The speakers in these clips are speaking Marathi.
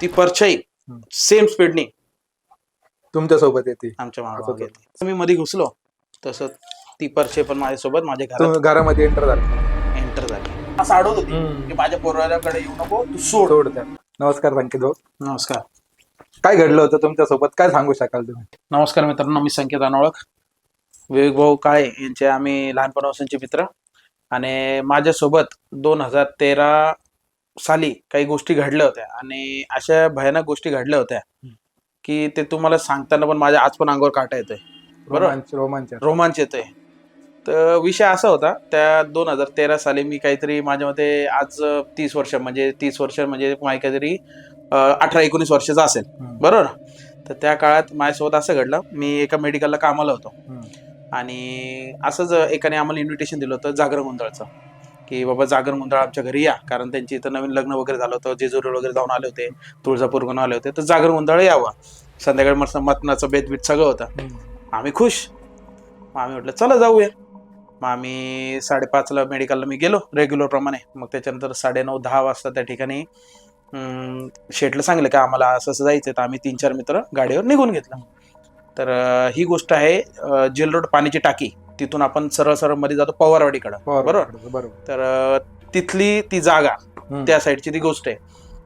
ती परछाई. सेम स्पीडनी तुमच्यासोबत येते. आमच्या मागे. येते. मी मध्ये घुसलो तसं ती परछाई पण माझ्यासोबत माझ्या घरात. घरामध्ये एंटर झाला. एंटर झाली. असं अडवत होती की माझ्या पोराकडे येऊ नको तू सोड. सोड नमस्कार संकेत भाऊ नमस्कार. काय घडलं होतं तुमच्यासोबत काय सांगू शकाल तुम्ही? नमस्कार मित्रांनो मी संकेत अनोळख. विवेक भाऊ काळे यांचे आम्ही लहानपणापासूनचे मित्र. आणि माझ्यासोबत दोन हजार तेरा साली काही गोष्टी घडल्या होत्या आणि अशा भयानक गोष्टी घडल्या होत्या की ते तुम्हाला सांगताना पण माझ्या आज पण अंगावर काटा येतोय. बरोबर? रोमांच रोमांच. येतोय. तर विषय असा होता त्या दोन हजार तेरा साली मी काहीतरी माझ्या मते आज तीस वर्ष म्हणजे तीस वर्ष म्हणजे माझी काहीतरी अठरा एकोणीस वर्षाचा असेल. बरोबर? तर त्या काळात माझ्यासोबत असं घडलं मी एका मेडिकलला कामाला होतो. आणि असंच एकाने आम्हाला इन्व्हिटेशन दिलं होतं जागर गोंधळचं की बाबा जागर गोंधळ आमच्या घरी या कारण त्यांची इथं नवीन लग्न वगैरे झालं होतं जेजुरी वगैरे जाऊन आले होते तुळजापूर आले होते तर जागर गोंधळ यावं. संध्याकाळी मस्त मतनाचं बेत बीत सगळं होतं. आम्ही खुश. मग आम्ही म्हटलं चला जाऊया. मग आम्ही साडेपाचला मेडिकलला मी गेलो रेग्युलर प्रमाणे. मग त्याच्यानंतर साडेनऊ दहा वाजता त्या ठिकाणी अं, शेठला सांगितलं की आम्हाला असं असं जायचं तर आम्ही तीन चार मित्र गाडीवर निघून घेतलं. तर ही गोष्ट आहे जेल रोड पाण्याची टाकी. तिथून आपण सरळ सरळमध्ये जातो पवारवाडीकडं. बरोबर? तर तिथली ती जागा. त्या साईडची ती गोष्ट आहे.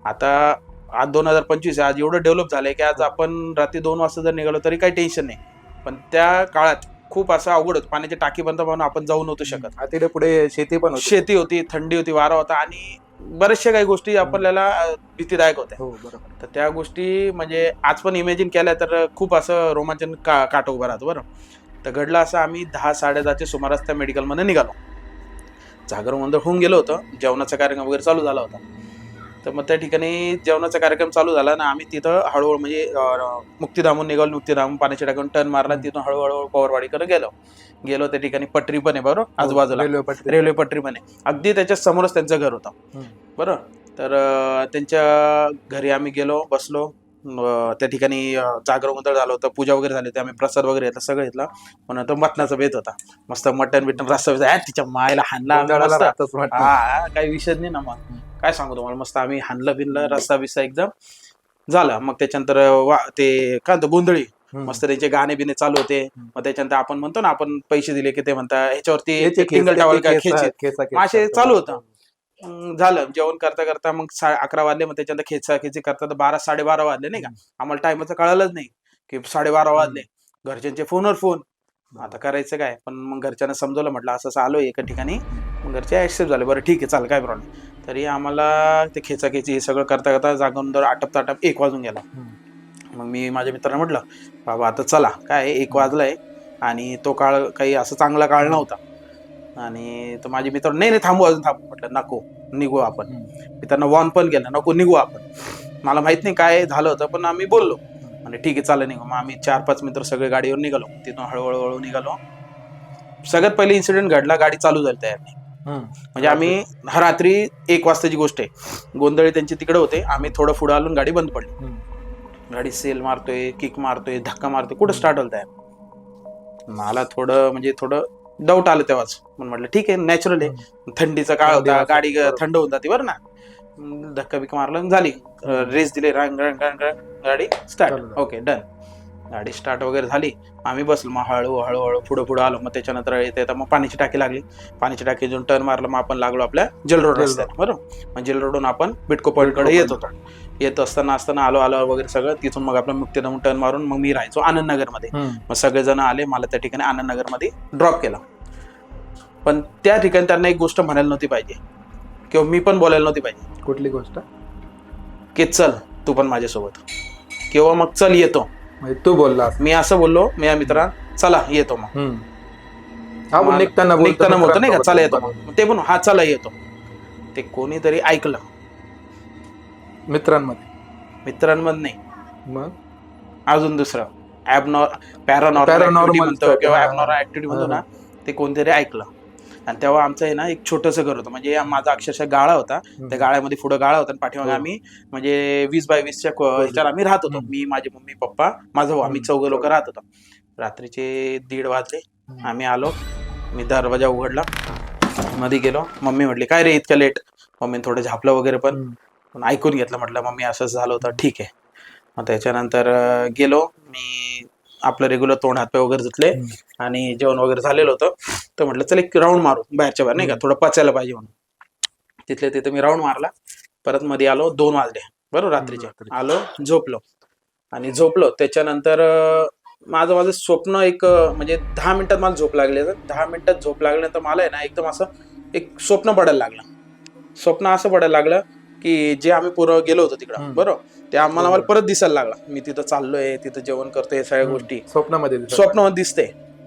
आता आज दोन हजार पंचवीस आज एवढं डेव्हलप झालंय की आज आपण रात्री दोन वाजता जर निघालो तरी काही टेन्शन नाही. पण त्या काळात खूप असं अवघड होतं. पाण्याची टाकी बंद पाहून आपण जाऊ नव्हतो शकत. तिथे पुढे शेती पण शेती होती थंडी होती वारा होता आणि बऱ्याचशा काही गोष्टी आपल्याला अं, भीतीदायक होत्या. हो बरोबर. तर त्या गोष्टी म्हणजे आज पण इमॅजिन केल्या तर खूप असं रोमांचन का काट उभं राहतं बरं. तर घडलं असं आम्ही दहा साडेदहाच्या सुमारास त्या मेडिकलमध्ये निघालो. जागर गोंधळ होऊन गेलो होतं. जेवणाचा कार्यक्रम वगैरे चालू झाला होता. तर मग त्या ठिकाणी जेवणाचा कार्यक्रम चालू झाला ना आम्ही तिथं हळूहळू म्हणजे मुक्तीधामून निघालो मुक्तीधामून पाण्याच्या टाकून टर्न मारला तिथून हळूहळू पवारवाडीकडे गेलो. गेलो त्या ठिकाणी पट्टी पण आहे बरोबर? आजूबाजूला. रेल्वे पटरी. पण आहे. अगदी त्याच्या समोरच त्यांचं घर होतं. बरोबर? तर त्यांच्या घरी आम्ही गेलो बसलो. त्या ठिकाणी अं, जागर गोंधळ झालं होतं पूजा वगैरे झाली होती आम्ही प्रसाद वगैरे घेतला सगळं घेतलं. पण तो मटणाचा बेत होता. मस्त मटण बिटन ऍ, तिच्या मायला हाणला. हा काही विषय नाही ना मग. काय सांगू तुम्हाला? मस्त आम्ही हाणलं बिनलं रस्सा बिस्सा एकदम झाला. मग त्याच्यानंतर वा ते काय म्हणतो गोंधळी. मस्त त्यांचे गाणे बिणे चालू होते. मग त्याच्यानंतर आपण म्हणतो ना आपण पैसे दिले की ते म्हणता ह्याच्यावरती याचे टिंगल टावल काय खेचा- असे. चालू होतं. झालं. जेवण करता करता मग अकरा वाजले. मग त्याच्यानंतर खेचा खेची करता तर बारा साडेबारा वाजले नाही का? आम्हाला टायमाचं कळालंच नाही की साडेबारा वाजले. घरच्यांचे फोनवर फोन. आता करायचं काय? पण मग घरच्यांना समजवलं म्हटलं असं असं आलोय एका ठिकाणी. मग घरचे ऍक्सेप्ट झाले. बरं ठीक आहे चाल काय प्रॉब्लेम तरी आम्हाला ते खेचाखेची हे सगळं करता करता जागून दर आटप ताटप एक वाजून गेला. मग मी माझ्या मित्रांना म्हटलं बाबा आता चला काय एक वाजलाय आणि तो काळ काही असं चांगला काळ नव्हता. आणि तर माझे मित्र नाही नाही थांबू अजून थांबू. म्हटलं नको निघू आपण. मी त्यांना वॉर्न पण केलं नको निघू आपण. मला माहीत नाही काय झालं होतं पण आम्ही बोललो. आणि ठीक आहे चालेल निघू. मग आम्ही चार पाच मित्र सगळे गाडीवर निघालो. तिथून हळूहळू हळू निघालो. सगळ्यात पहिले इन्सिडेंट घडला गाडी चालू झाली तयार नाही. म्हणजे आम्ही हा रात्री एक वाजताची गोष्ट आहे. गोंधळी त्यांचे तिकडे होते. आम्ही थोडं पुढे आलो आणि गाडी बंद पडली. गाडी सेल मारतोय किक मारतोय धक्का मारतोय. कुठं स्टार्ट होत आहे मला थोडं म्हणजे थोडं डाऊट आलं तेव्हाच. पण म्हटलं ठीक आहे नॅचरल आहे. थंडीचा काळ होता गाडी. थंड होऊन जाते बरं ना? धक्का बिक्का मारला झाली. रेस दिले रंग रंग रंग गाडी स्टार्ट. ओके डन गाडी स्टार्ट वगैरे झाली आम्ही बसलो मग हळू हळूहळू पुढे पुढे आलो. मग त्याच्यानंतर येते तर मग पाण्याची टाकी लागली. पाण्याची टाकी जो टर्न मारला मग आपण लागलो आपल्या जेल रोड. रस्त्यात बरोबर? मग जेल रोडून आपण बिटको पॉईंटकडे बिटको येत होतो. येत असताना असताना आलो आलो वगैरे सगळं. तिथून मग आपलं मुक्तीधाम टर्न मारून मग मी राहायचो आनंदनगरमध्ये हम्म. मग सगळेजण आले मला त्या ठिकाणी आनंदनगरमध्ये ड्रॉप केला. पण त्या ठिकाणी त्यांना एक गोष्ट म्हणायला नव्हती पाहिजे. किंवा मी पण बोलायला नव्हती पाहिजे. कुठली गोष्ट? की चल तू पण माझ्यासोबत. किंवा मग चल येतो. म्हणजे तू बोलला मी असं बोललो मी या मित्रा चला येतो मग. हा मला- निघताना बोलतो निघताना बोलतो नाही का? चला येतो. मग. ते पण हा चला येतो. ते कोणीतरी ऐकलं. मित्रांमध्ये. मित्रांमध्ये नाही. मग? अजून दुसरं. ऍबनॉर पॅरानॉर्मल Paranormal म्हणतो किंवा हा. ऍबनॉर ऍक्टिव्हिटी म्हणतो. ना ते कोणतरी ऐकलं. आणि तेव्हा आमचं आहे ना एक छोटंसं घर होतं. म्हणजे माझा अक्षरशः गाळा होता. त्या गाळ्यामध्ये पुढे गाळा होता आणि पाठीमागे हो. आम्ही म्हणजे वीस बाय वीसच्या ह्याच्यावर आम्ही राहत होतो. मी माझे मम्मी पप्पा माझा भाऊ आम्ही. चौघ लोक राहत होतो. रात्रीचे दीड वाजले. आम्ही आलो. मी दरवाजा उघडला. मध्ये गेलो. मम्मी म्हटली काय रे इतकं लेट मम्मीने थोडं झापलं वगैरे पण. पण ऐकून घेतलं. म्हटलं मम्मी असंच झालं होतं. ठीक आहे. मग त्याच्यानंतर गेलो. मी आपलं रेग्युलर तोंड हातपाय वगैरे धुतले आणि जेवण वगैरे झालेलं होतं. तर म्हटलं चल एक राऊंड मारू बाहेरच्या बाहेर नाही का? थोडं पचायला पाहिजे म्हणून. तिथल्या तिथे मी राऊंड मारला. परत मध्ये आलो दोन वाजले. बरोबर रात्रीचे. रात्री. आलो झोपलो. आणि झोपलो. त्याच्यानंतर माझं माझं स्वप्न एक म्हणजे दहा मिनिटात मला झोप लागली. दहा मिनिटात झोप लागल्यानंतर मला आहे ना एकदम असं एक स्वप्न पडायला लागलं. स्वप्न असं पडायला लागलं की जे आम्ही पुरं गेलो होतो तिकडं. बरोबर? ते आम्हाला मला परत दिसायला लागला. मी तिथं चाललोय तिथं जेवण करतोय सगळ्या गोष्टी. स्वप्नामध्ये. स्वप्नामध्ये दिसते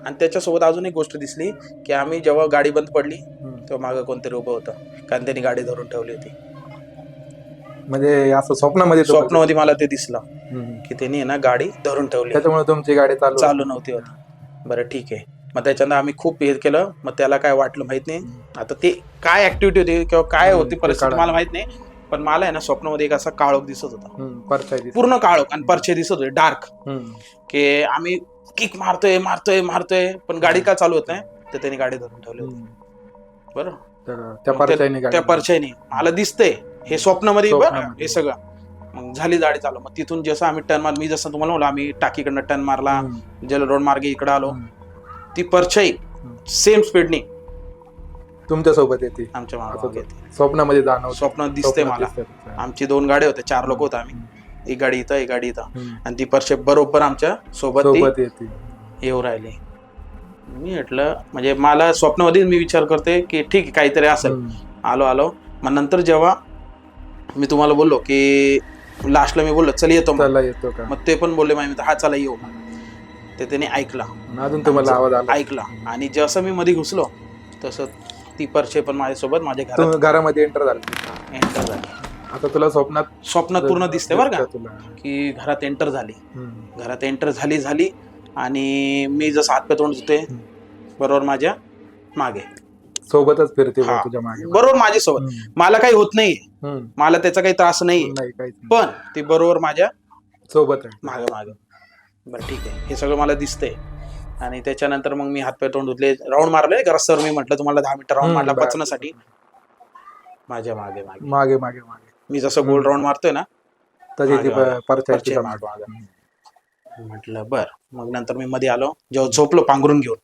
आणि त्याच्यासोबत अजून एक गोष्ट दिसली की आम्ही जेव्हा गाडी बंद पडली. तेव्हा मागं कोणतरी उभं होतं. कारण त्यांनी गाडी धरून ठेवली होती. म्हणजे असं स्वप्नामध्ये तो स्वप्नामध्ये मला ते दिसलं हम्म. की त्यांनी आहे ना गाडी धरून ठेवली. त्याच्यामुळे तुमची गाडी चालू चालू नव्हती होत. बरं ठीक आहे. मग त्याच्यानं आम्ही खूप हे केलं. मग त्याला काय वाटलं माहीत नाही. आता ते काय ऍक्टिव्हिटी होती किंवा काय हम्म, होती ते परिस्थिती काढा. मला माहीत नाही. पण मला आहे ना स्वप्नामध्ये एक असा काळोख दिसत होता परछाई. पूर्ण काळोख आणि परछे दिसत होते डार्क. की आम्ही किक मारतोय मारतोय मारतोय पण गाडी का चालू होत नाही तर त्यांनी गाडी धरून ठेवली होती. बरं तर त्या परछाईने मला दिसतंय हे स्वप्नामध्ये बरं. हे सगळं मग झाली गाडी चालू मग तिथून जसं आम्ही टर्न मार मी जसं तुम्हाला म्हणलं आम्ही टाकीकडनं टर्न मारला. जल रोड मार्गे इकडे आलो. ती परछाई सेम स्पीडनी तुमच्यासोबत येते आमच्या मागे येते स्वप्नामध्ये जाणवत. स्वप्नात दिसते मला. आमची दोन गाड्या होत्या. चार लोक होतो आम्ही. एक गाडी इथं एक गाडी इथं. आणि ती परछाई बरोबर आमच्यासोबत येते. येऊ राहिली. मी म्हटलं म्हणजे मला स्वप्नामध्येच मी विचार करते की ठीक आहे काहीतरी असेल. आलो आलो. मग नंतर जेव्हा मी तुम्हाला बोललो की लास्टला मी बोललो चल येतो येतो का? मग ते पण बोलले माझे हा चला येऊ. ते त्याने ऐकला. अजून तुम्हाला आवाज ऐकला. आणि जसं मी मध्ये घुसलो तसं ती परछे पण माझ्यासोबत माझ्या घरात. तू घरामध्ये एंटर झाला. एंटर झाली. आता तुला स्वप्नात स्वप्नात पूर्ण दिसते बरं का? तुला. की घरात एंटर झाली. हम्म. घरात एंटर झाली झाली. आणि मी जसं हातपाय तोंड धुते बरोबर माझ्या मागे. सोबतच फिरते बा हा. तुझ्या मागे. बरोबर माझ्यासोबत. हम्म. मला काही होत नाही हम्म. मला त्याचा काही त्रास नाही. नाही काहीच नाही. पण ती बरोबर माझ्या सोबत आहे. मागे मागे. बरं ठीक आहे. हे सगळं मला दिसतंय. आणि त्याच्यानंतर मग मी हातपाय तोंड धुतले. राऊंड मारले का सर मी म्हटलं तुम्हाला दहा मिनिटं राऊंड मारला बरं. पचण्यासाठी माझ्या मागे मागे. मागे मागे मागे. मी जसं गोल राऊंड मारतोय ना ती मागे, मागे, मागे. म्हटलं बर. मग नंतर मी मध्ये आलो. जेव्हा झोपलो पांघरून घेऊन.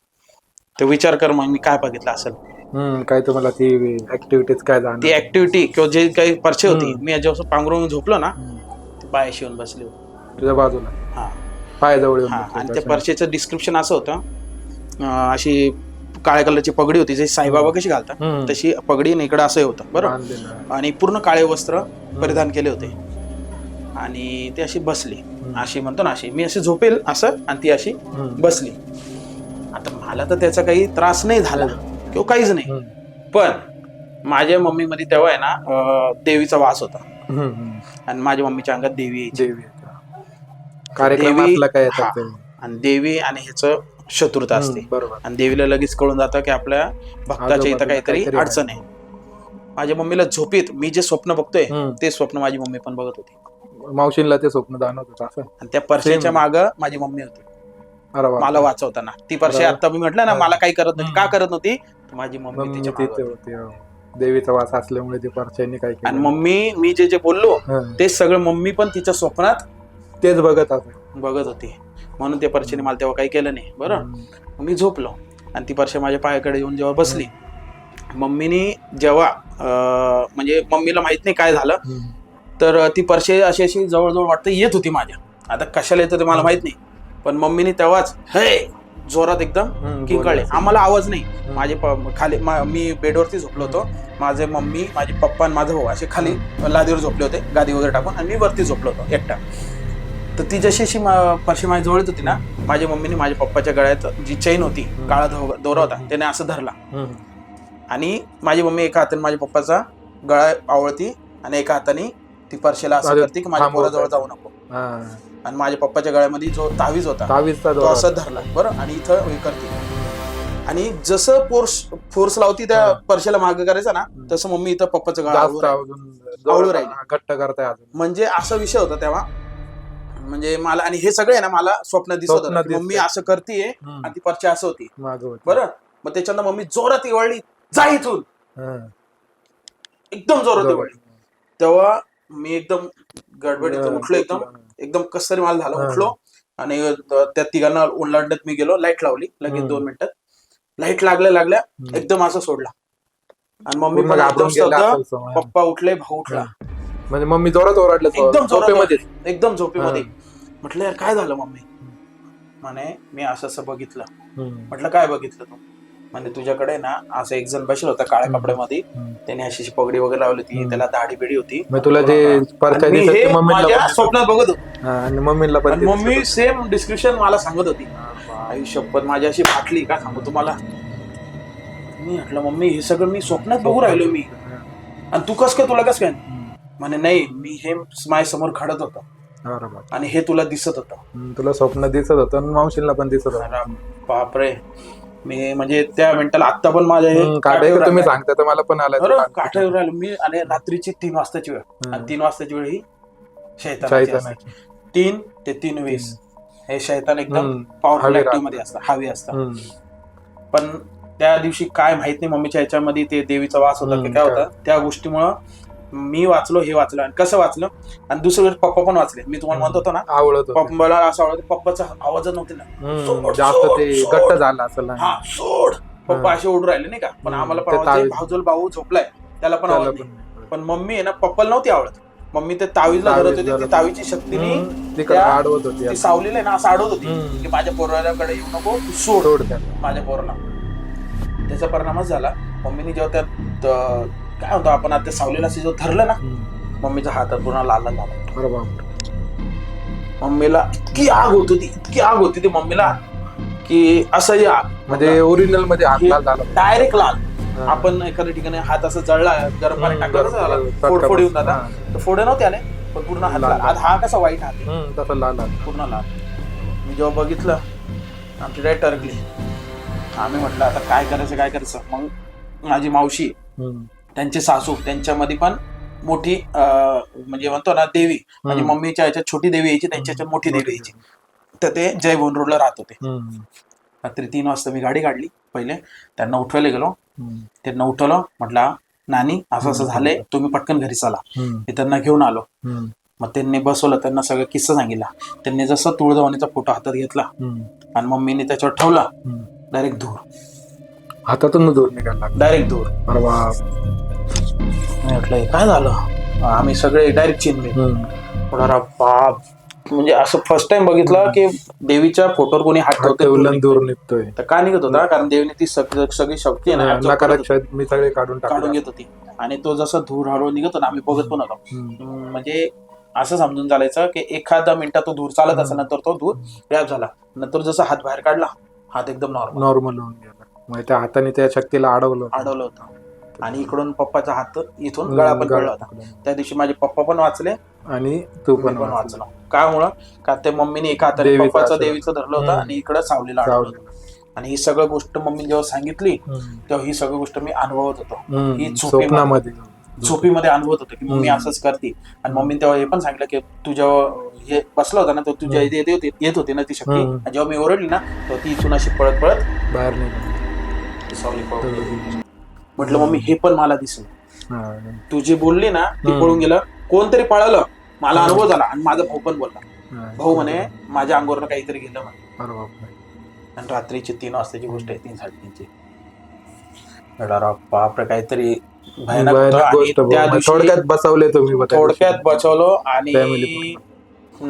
ते विचार कर मग मी काय बघितलं असेल. हम्म काय तुम्हाला ती ऍक्टिव्हिटीज काय ती ऍक्टिव्हिटी किंवा जे काही परछे होती. मी जेव्हा पांघरून झोपलो ना हम्म. ती पायाशी येऊन बसली होती. तुझ्या बाजूला? हा. पायाजवळ येऊन हा बसली आणि त्या. परशेचं डिस्क्रिप्शन असं होतं अं, अशी काळ्या कलरची पगडी होती जशी साईबाबा कशी घालतात हम्म. तशी पगडी आणि इकडं असं होतं बरोबर बांधलेलं. आणि पूर्ण काळे वस्त्र परिधान केले होते आणि ती अशी बसली अशी म्हणतो ना अशी मी अशी झोपेल असं आणि ती अशी हम्म. बसली आता मला तर त्याचा काही त्रास नाही झाला किंवा काहीच नाही हम्म. पण माझ्या मम्मी मध्ये तेव्हा आहे ना अं, देवीचा वास होता हम्म, हम्म. आणि माझ्या मम्मीच्या अंगात देवी यायची देवी कार्यक्रमातला काय येतात. ते आणि देवी आणि ह्याचं शत्रुता असते हम्म, बरोबर आणि देवीला लगेच कळून जातं की आपल्या भक्ताच्या इथं काहीतरी काहीतरी अडचण आहे माझ्या मम्मीला झोपेत मी जे स्वप्न बघतोय हम्म. ते स्वप्न माझी मम्मी पण बघत होती मावशींला ते स्वप्न जाणवत होतं असं आणि त्या परशेच्या. माग माझी मम्मी होती अरे वा मला वाचवताना ती परशे बरोबर. आता मी म्हटलं ना. मला काही करत नव्हती का. करत नव्हती तर माझी मम्मी मम्मी तिच्या तिथे मागं होती. होती हो. देवीचा वास असल्यामुळे ती परछाईने काय आणि केलं मम्मी मी जे जे बोललो हं. ते सगळं मम्मी पण तिच्या स्वप्नात तेच बघत असं बघत होती. म्हणून त्या परशेने मला तेव्हा काही केलं नाही. बरं? मग मी झोपलो. आणि ती परशे माझ्या पायाकडे येऊन जेव्हा बसली मम्मीने जेव्हा अं, म्हणजे मम्मीला माहीत नाही काय झालं. तर ती परशे अशी अशी जवळजवळ वाटतं येत होती माझ्या. आता कशाला येत होते मला माहीत नाही. पण मम्मीने तेव्हाच हे जोरात एकदम हम्म, किंकाळले. आम्हाला आवाज नाही. माझे प- खाली मा- मी बेडवरती झोपलो होतो. माझे मम्मी माझे पप्पा आणि माझा भाऊ असे खाली लादीवर झोपले होते गादी वगैरे टाकून. आणि मी वरती झोपलो होतो एकटा. तर ती जशी अशी परशी माझ्या जवळ येत होती ना माझ्या मम्मीने माझ्या पप्पाच्या गळ्यात जी चैन होती काळा धो- दोरा होता त्याने असं धरला. आणि माझी मम्मी एका हाताने माझ्या पप्पाचा गळा आवळती आणि एका हाताने ती परशेला असं करते की माझ्या पोराजवळ. जाऊ नको. आणि माझ्या पप्पाच्या गळ्यामध्ये जो तावीज होता तो दोरा असं धरला. बरं आणि इथं हे करते. आणि जसं फोर्स फोर्स लावती त्या. परशेला मागे करायचा ना तसं मम्मी इथं पप्पाचं गळा आवळू राहिली. घट्ट करताय म्हणजे असा विषय होता तेव्हा. म्हणजे मला आणि हे सगळे ना मला स्वप्न दिसत होतं मम्मी. असं करतीये हम्म. आणि ती परची असं होती मागं होती. बरं मग त्याच्यानं मम्मी जोरात वळली जा इथून हा. एकदम जोरात. ओरडली. तेव्हा मी एकदम गडबडीत उठलो एकदम एकदम कस तरी मला झालं हा. उठलो आणि त्या तिघांना ओलांडत मी गेलो लाइट लावली लगेच हम्म. दोन मिनिटात लाइट लागल्या लागल्या हम्म. एकदम असं सोडला आणि मम्मी पूर्ण पण एकदम घाबरून गेला स्तब्ध. असेल समज. पप्पा उठले भाऊ उठला म्हणजे मम्मी जोरात ओरडले एकदम जोरात झोपेमध्ये एकदम झोपेमध्ये म्हटलं यार काय झालं मम्मी? म्हणे मी असं असं बघितलं. म्हटलं काय बघितलं तू? म्हणजे तुझ्याकडे ना असं एक जण बसला होता काळ्या. कपड्यामध्ये. त्याने अशी अशी पगडी वगैरे लावली होती. त्याला दाढी बिडी होती. तुला जे पण. स्वप्नात बघत होतो. हा, मम्मीला पण मम्मी सेम डिस्क्रिप्शन मला सांगत होती. आई शपथ माझी अशी फाटली का सांगू तुम्हाला? मी म्हटलं मम्मी हे सगळं मी स्वप्नात बघू राहिलो मी. आणि तू कस काय तुला कस काय. म्हणे नाही मी हे माझ्यासमोर घडत होतं. बरोबर. आणि हे तुला दिसत होतं तुला स्वप्न दिसत होतं आणि मावशीला पण दिसत होतं अरे बापरे मी म्हणजे त्या मिनिटाला आता पण माझ्या हे हम्म, काटे काठावर तुम्ही आलं. सांगता तर मला पण आलं बरं, काठावर आलो मी आणि रात्रीची तीन वाजताची वेळ. आणि तीन वाजताची वेळ ही शैतानाची असते. शैतानाची. तीन ते तीन वीस हे शैतान एकदम हम्म. हवी राहतं. मध्ये असतात हवी असतात हम्म. पण त्या दिवशी काय माहीत नाही मम्मीच्या ह्याच्यामध्ये ते देवीचा वास होता की हम्म, काय? होता त्या गोष्टीमुळं मी वाचलो हे वाचलं आणि कसं वाचलं? आणि दुसरी गोष्ट पप्पा पण वाचले. मी तुम्हाला म्हणत होतो ना आवडत होतं. पप्पाला असं आवडत पप्पाचा आवाज नव्हते ना. हम्म, सोड, जास्त सोड, ते सोड. घट्ट झालं असं हा सोड. पप्पा. असे ओढून राहिले नाही का? पण हम्म, आम्हाला पण ते तावीज. भाऊजल भाऊ झोपलाय. त्याला पण नाही. पण पण मम्मी आहे ना पप्पाला नव्हती आवडत. मम्मी ते तावीजला तावीज धरत होती. ती. तावीची शक्तीने हम्म, त्या- आडवत होती ती. सावलीला आहे ना असं अडवत होती. हम्म. की माझ्या पोराकडे येऊ नको तू सोड. सोड त्याला. माझ्या पोराला. त्याचा परिणामच झाला. मम्मीने जेव्हा त्यात अं, काय होतं आपण आता सावलीला जेव्हा धरलं ना. मम्मीचा हात पूर्ण लाल लाल झाला बाप. मम्मीला इतकी आग होत होती इतकी आग होती ती मम्मीला की असं या म्हणजे ओरिजिनलमध्ये हात लाल झाला डायरेक्ट लाल हा. आपण एखाद्या ठिकाणी हात असं जळला गरम पाणी हम्म, गरम झाला पाणी, फोड फोड येऊन हा. तर फोडे नव्हते आले पण पूर्ण हात लाल लाल आज हा कसा वाईट हात आहे, हम्म, तसं लाल लाल. पूर्ण लाल मी जेव्हा बघितलं आमची डाय टरकली आम्ही म्हटलं आता काय करायचं काय करायचं मग माझी मावशी हम्म. त्यांचे सासू त्यांच्यामध्ये पण मोठी म्हणजे म्हणतो ना देवी म्हणजे. मम्मीच्या ह्याच्यात छोटी देवी यायची त्यांच्या मोठी देवी यायची तर ते जय रोडला राहत होते. रात्री तीन वाजता मी गाडी काढली पहिले त्यांना उठवायला गेलो. त्यांना उठवलं म्हटलं नानी असं असं. झालंय तुम्ही पटकन घरी चला. मी त्यांना घेऊन आलो. मग त्यांनी बसवलं त्यांना सगळं किस्सा सांगितला त्यांनी जसं तुळजाभवानीचा फोटो हातात घेतला. आणि मम्मीने त्याच्यावर ठेवला. डायरेक्ट धूर हातातून दूर निघायला लागला. डायरेक्ट धूर बरं बाप. मी म्हटलं हे काय झालं? आम्ही सगळे डायरेक्ट चिनले हम्म. बाप. म्हणजे असं फर्स्ट टाइम बघितलं की देवीच्या फोटोवर कोणी हात हात ठेवते ठेवलं आणि दूर निघतोय. तर का निघत होता? कारण देवीने ती सग- सगळी शक्ती आहे ना absorb करत नकारात होती, शब्द मी सगळे काढून काढून टाकले घेत होती. आणि तो जसा धूर हळू निघत होता आम्ही बघत पण होतो. हम्म. हम्म, म्हणजे असं समजून चालायचं की एखादा मिनिटात तो धूर चालत असा नंतर तो धूर गॅप झाला. नंतर जसा हात बाहेर काढला हात एकदम नॉर्मल नॉर्मल होऊन गेला. मग त्या हाताने त्या शक्तीला अडवलं अडवलं होतं आणि इकडून पप्पाचा हात इथून गळा पण गळा कळला होता. त्या दिवशी माझे पप्पा पण वाचले आणि तू पण वाचला. काय मुळे का ते मम्मीने एका हाताने पप्पाचं. देवीचं धरलं होतं. आणि इकडं सावलीला अडवलं आणि ही सगळं गोष्ट मम्मी जेव्हा सांगितली. तेव्हा ही सगळी गोष्ट मी अनुभवत होतो. ही झोपेमध्ये- झोपीमध्ये अनुभवत होतो की मम्मी. असंच करते आणि मम्मी तेव्हा हे पण सांगितलं की तू जेव्हा हे बसला होता ना तर तुझ्या येत होती येत होती ना ती शक्ती जेव्हा मी ओरडली ना तेव्हा ती इथून अशी पळत पळत बाहेर निघाला म्हटलं मम्मी हे पण मला दिसलं. तू जे बोलली ना ती. पळून गेलं कोणतरी पळालं मला. अनुभव झाला आणि माझा भाऊ पण बोलला. भाऊ म्हणे माझ्या अंगावरनं काहीतरी गेलं म्हणे. आणि रात्रीची तीन वाजताची गोष्ट आहे तीन साडेतीनची बापरे काहीतरी थोडक्यात बसवले तुम्ही थोडक्यात. बचवलो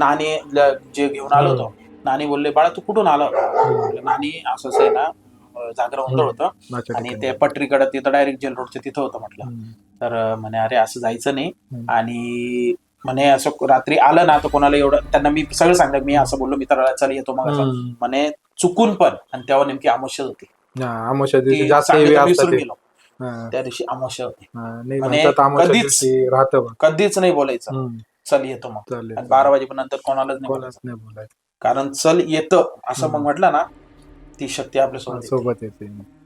आणि ल- जे घेऊन आलो होतो नानी बोलले बाळा तू कुठून आला म्हटलं, नानी असं असं आहे ना अं, जागरण गोंधळ होतं आणि. ते पटरीकडे तिथं डायरेक्ट जेल रोडच्या तिथं होतं म्हटलं. तर अं, म्हणे अरे असं जायचं नाही हम्म. आणि म्हणे असं रात्री आलं ना तर कोणाला एवढं त्यांना मी सगळं सांगलं मी असं बोललो मित्राला चल येतो मग असं. म्हणे चुकून पण आणि तेव्हा नेमकी अमावस्या होती अमावस्या दिवशी ती जास्त सांगायचं हेवी असतात विसरून ते. गेलो हा. त्या दिवशी अमावस्या होती हा, नाही म्हणे म्हणतात कधीच- दिवशी राहतं बा. कधीच नाही बोलायचं हम्म. चल येतो मग चालेल आणि बारा वाजेपर्यंत कोणालाच नाही बोलायचं नाही बोलायचं कारण चल येतं असं मग हम्म. म्हटलं ना ती शक्ती आपल्यासोबत येते. सोबत येते.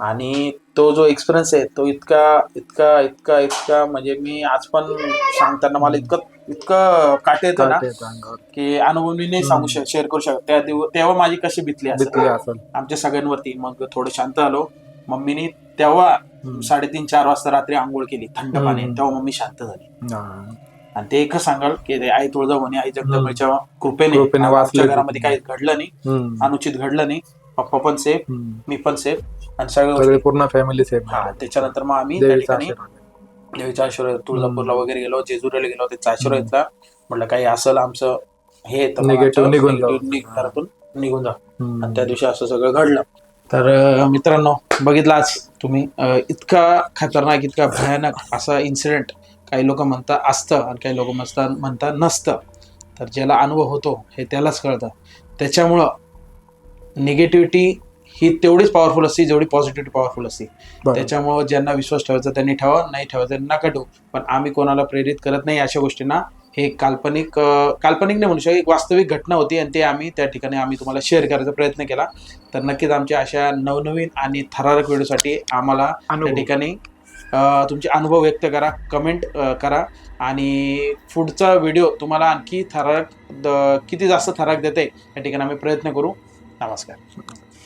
आणि तो जो एक्सपिरियन्स आहे तो इतका इतका इतका इतका म्हणजे मी आज पण सांगताना मला इतकं इतकं काटे येतं ना काटे येतात अंगावर. की अनुभव मी नाही सांगू शकत शेअर करू शकत. त्या दिव- तेव्हा माझी कशी बितली असेल? भीती असेल. आमच्या सगळ्यांवरती. मग थोडं शांत आलो मम्मीनी तेव्हा हम्म. साडेतीन चार वाजता रात्री आंघोळ केली थंड हम्म. पाणी तेव्हा मम्मी शांत झाली. हा. आणि ते एकच सांगाल की ते आई तुळजाभवानी आई जगदंबेच्या कृपेने कृपेने आमच्या वाचले ते. घरामध्ये काही घडलं नाही हम्म. अनुचित घडलं नाही. पप्पा पण सेफ हम्म. मी पण सेफ आणि सगळं सगळे पूर्ण फॅमिली सेफ हा त्याच्यानंतर मग आम्ही त्या देवीचा ठिकाणी आशीर्वाद. देवीचा आशीर्वाद तुळजापूरला वगैरे गेलो जेजुरीला गेलो त्याचा आशीर्वाद घेतला. म्हटलं काही असेल आमचं हे तर मग Negative आमचं निघून जाऊ. negative निघ- घरातून निघून जा. हम्म. आणि त्या दिवशी असं सगळं घडलं. तर अं, मित्रांनो बघितलं आज तुम्ही. अं, इतका खतरनाक इतका भयानक असा इन्सिडेंट काही लोक म्हणतात असतं आणि काही लोक म्हणतात म्हणतात नसतं. तर ज्याला अनुभव होतो हे त्यालाच कळतं. त्याच्यामुळं निगेटिव्हिटी ही तेवढीच पॉवरफुल असते जेवढी पॉझिटिव्हिटी पॉवरफुल असते. त्याच्यामुळं ज्यांना विश्वास ठेवायचा त्यांनी ठेवा नाही ठेवायचा त्यांनी नका ठेवू. पण आम्ही कोणाला प्रेरित करत नाही अशा गोष्टींना. हे काल्पनिक काल्पनिक नाही म्हणू शकत एक वास्तविक घटना होती आणि ते आम्ही त्या ठिकाणी आम्ही तुम्हाला शेअर करायचा प्रयत्न केला. तर नक्कीच आमच्या अशा नवनवीन आणि थरारक व्हिडिओसाठी आम्हाला त्या. ठिकाणी तुमचे अनुभव व्यक्त करा कमेंट करा. आणि पुढचा व्हिडिओ तुम्हाला आणखी थरारक द- किती जास्त थरारक देते या ठिकाणी आम्ही प्रयत्न करू. नमस्कार.